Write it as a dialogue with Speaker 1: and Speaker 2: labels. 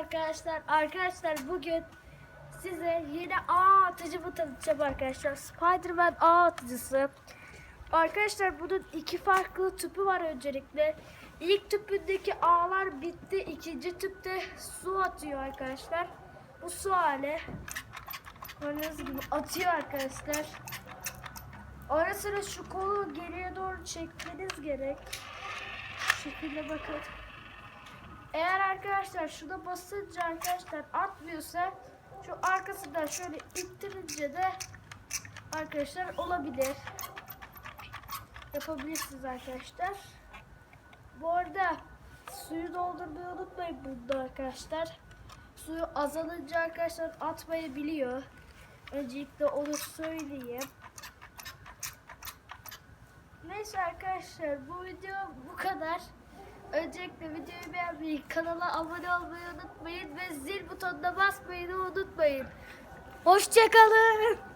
Speaker 1: arkadaşlar. Arkadaşlar bugün size yeni ağ atıcımı tanıtacağım arkadaşlar. Spiderman ağ atıcısı. Arkadaşlar bunun iki farklı tüpü var öncelikle. İlk tüpündeki ağlar bitti. İkinci tüpte su atıyor arkadaşlar. Bu su hali. Gördüğünüz gibi atıyor arkadaşlar. Ara sıra şu kolu geriye doğru çekmeniz gerek. Şu şekilde bakın. Eğer arkadaşlar şuna basınca arkadaşlar atmıyorsa şu arkasından şöyle ittirince de arkadaşlar olabilir. Yapabilirsiniz arkadaşlar. Bu arada suyu doldurmayı unutmayın bunda arkadaşlar. Suyu azalınca arkadaşlar atmayı biliyor. Öncelikle onu söyleyeyim. Neyse arkadaşlar bu video bu kadar. Öncelikle videoyu beğenmeyi, kanala abone olmayı unutmayın ve zil butonuna basmayı unutmayın. Hoşçakalın.